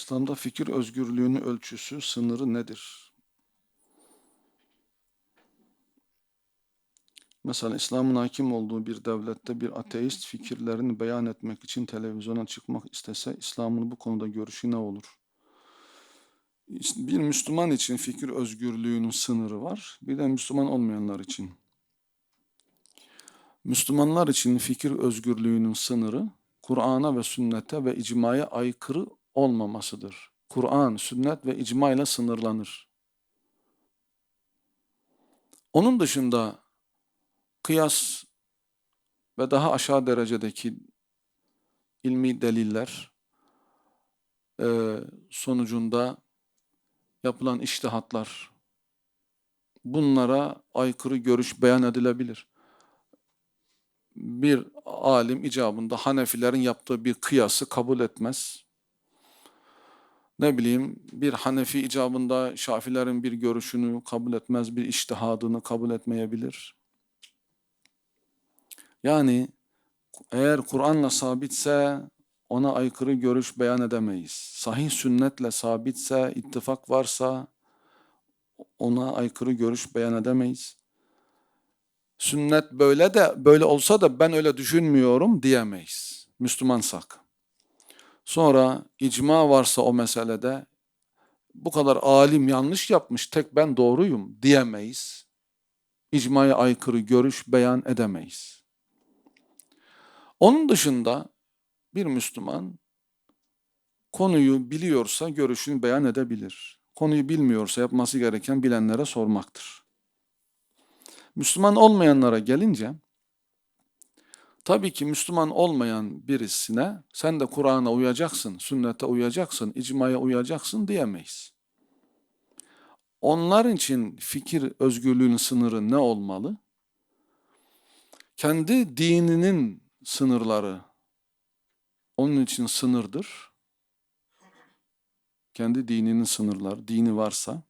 İslam'da fikir özgürlüğünün ölçüsü, sınırı nedir? Mesela İslam'ın hakim olduğu bir devlette bir ateist fikirlerini beyan etmek için televizyona çıkmak istese İslam'ın bu konuda görüşü ne olur? Bir Müslüman için fikir özgürlüğünün sınırı var, bir de Müslüman olmayanlar için. Müslümanlar için fikir özgürlüğünün sınırı Kur'an'a ve sünnete ve icmaya aykırı olmamasıdır. Kur'an, sünnet ve icma ile sınırlanır. Onun dışında kıyas ve daha aşağı derecedeki ilmi deliller e, sonucunda yapılan iştihatlar bunlara aykırı görüş beyan edilebilir. Bir alim icabında Hanefilerin yaptığı bir kıyası kabul etmez. Ne bileyim bir Hanefi icabında Şafilerin bir görüşünü kabul etmez, bir iştihadını kabul etmeyebilir. Yani eğer Kur'an'la sabitse ona aykırı görüş beyan edemeyiz. Sahih sünnetle sabitse, ittifak varsa ona aykırı görüş beyan edemeyiz. Sünnet böyle de böyle olsa da ben öyle düşünmüyorum diyemeyiz. Müslümansak. Sonra icma varsa o meselede bu kadar alim yanlış yapmış tek ben doğruyum diyemeyiz. İcmaya aykırı görüş beyan edemeyiz. Onun dışında bir Müslüman konuyu biliyorsa görüşünü beyan edebilir. Konuyu bilmiyorsa yapması gereken bilenlere sormaktır. Müslüman olmayanlara gelince tabii ki Müslüman olmayan birisine sen de Kur'an'a uyacaksın, sünnete uyacaksın, icmaya uyacaksın diyemeyiz. Onlar için fikir özgürlüğünün sınırı ne olmalı? Kendi dininin sınırları onun için sınırdır. Kendi dininin sınırları, dini varsa,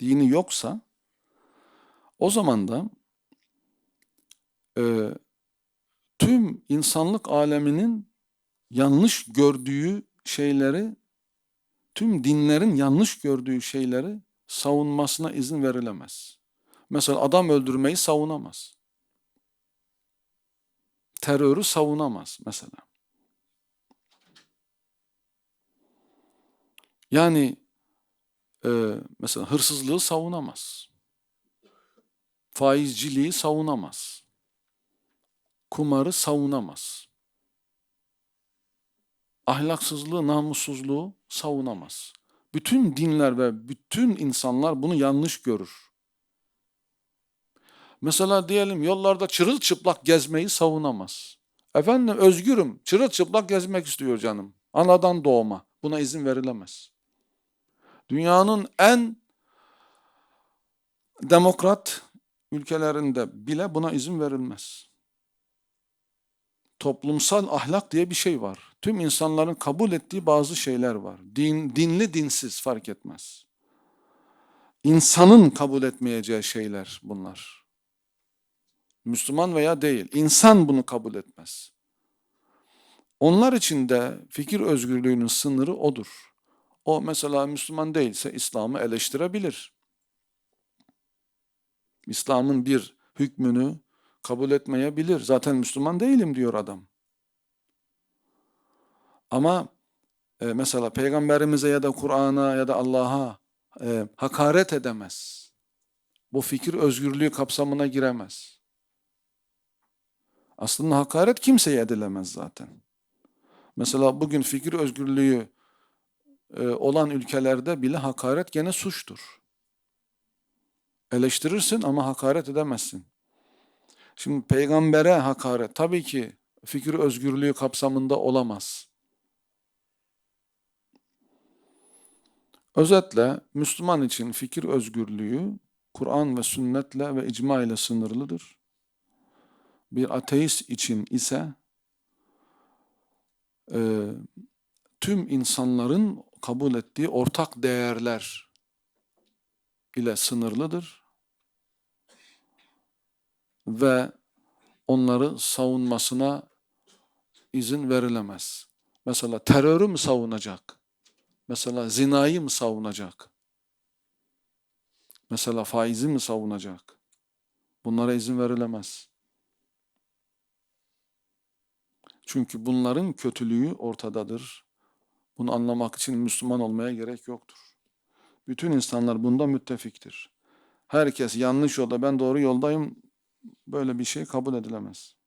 dini yoksa o zaman da e, tüm insanlık aleminin yanlış gördüğü şeyleri, tüm dinlerin yanlış gördüğü şeyleri savunmasına izin verilemez. Mesela adam öldürmeyi savunamaz. Terörü savunamaz mesela. Yani e, mesela hırsızlığı savunamaz. Faizciliği savunamaz. Kumarı savunamaz. Ahlaksızlığı, namussuzluğu savunamaz. Bütün dinler ve bütün insanlar bunu yanlış görür. Mesela diyelim yollarda çırılçıplak gezmeyi savunamaz. Efendim özgürüm, çırılçıplak gezmek istiyor canım. Anadan doğma. Buna izin verilemez. Dünyanın en demokrat ülkelerinde bile buna izin verilmez. Toplumsal ahlak diye bir şey var. Tüm insanların kabul ettiği bazı şeyler var. Din, dinli dinsiz fark etmez. İnsanın kabul etmeyeceği şeyler bunlar. Müslüman veya değil. İnsan bunu kabul etmez. Onlar için de fikir özgürlüğünün sınırı odur. O mesela Müslüman değilse İslam'ı eleştirebilir. İslam'ın bir hükmünü kabul etmeyebilir. Zaten Müslüman değilim diyor adam. Ama e, mesela peygamberimize ya da Kur'an'a ya da Allah'a e, hakaret edemez. Bu fikir özgürlüğü kapsamına giremez. Aslında hakaret kimseye edilemez zaten. Mesela bugün fikir özgürlüğü e, olan ülkelerde bile hakaret gene suçtur. Eleştirirsin ama hakaret edemezsin. Şimdi peygambere hakaret tabii ki fikir özgürlüğü kapsamında olamaz. Özetle Müslüman için fikir özgürlüğü Kur'an ve sünnetle ve icma ile sınırlıdır. Bir ateist için ise e, tüm insanların kabul ettiği ortak değerler ile sınırlıdır ve onları savunmasına izin verilemez. Mesela terörü mü savunacak? Mesela zinayı mı savunacak? Mesela faizi mi savunacak? Bunlara izin verilemez. Çünkü bunların kötülüğü ortadadır. Bunu anlamak için Müslüman olmaya gerek yoktur. Bütün insanlar bunda müttefiktir. Herkes yanlış yolda, ben doğru yoldayım, böyle bir şey kabul edilemez.